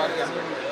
Okay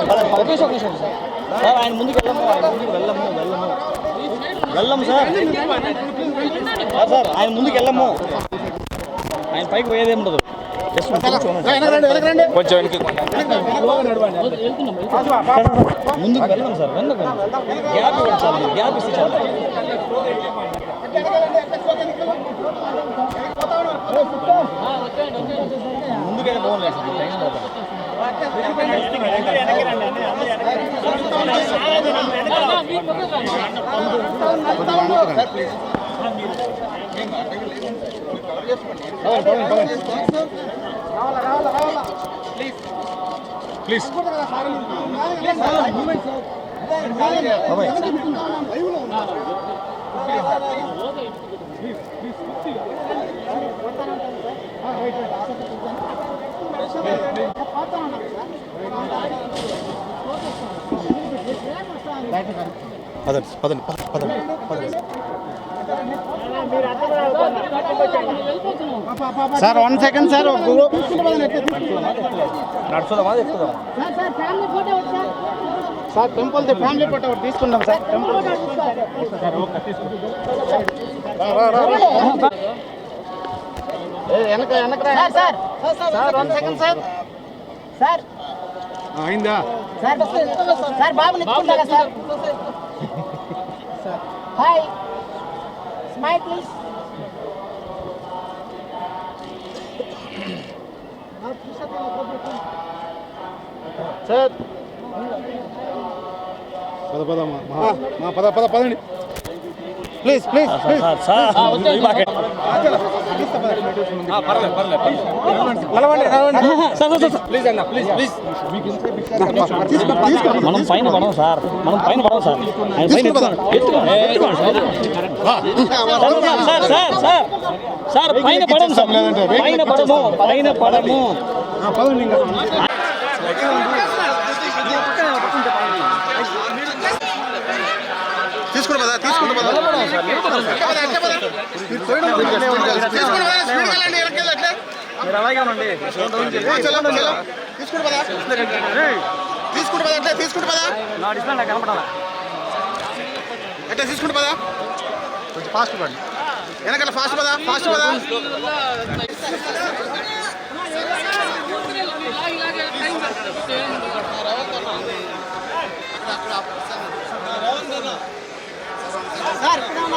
sir ఆయన ముందుకు వెళ్ళము ఆయన ముందుకు వెళ్ళము వెళ్ళము వెళ్ళము సార్. సార్ ఆయన ముందుకు వెళ్ళము ఆయన పైకి పోయేదే ఉండదు. కొంచెం వెనక్కి ముందుకు వెళ్ళం సార్ వెనక గ్యాప్ ఇవ్వండి సార్ గ్యాప్ ఇస్తే చాలు. ముందుకైతే పోలేదు సార్ టైం పోతాం ప్లీజ్ పదండి పదండి పదండి పదండి సార్ వన్ సెకండ్ సార్ నడుచుదామా ఎక్కుదాం సార్ సార్ ఫ్యామిలీ ఫోటో ఒకటి sir sir temple family photo ఒకటి తీసుకుందాం సార్ టెంపుల్ వెనక వెనక. Sir sir. Sir one second sir. Sir. అయిందా? సార్ సార్ బాబు నెత్తుకుంటారా sir? Hi. Smile please. Sir. పద పద మా మా పద పద పదండి. Please please please. Sir sir. మనం పైన పడం సార్ మనం పైన పడం సార్ ఆయన పైన sir sir sir sir sir పైన పడం సార్ పైన పడము పైన పడము పదండి ఇంకా తీసుకుని పదా తీసుకుని పదా మీరు అలాగే ఉండండి తీసుకుని పదా తీసుకుంటు పదా అట్లా పదా నా డిస్ప్లే నాకు కనపడాలి అట్లా పదా కొంచెం ఫాస్ట్ వెనకాల ఫాస్ట్ పదా ఫాస్ట్ పదా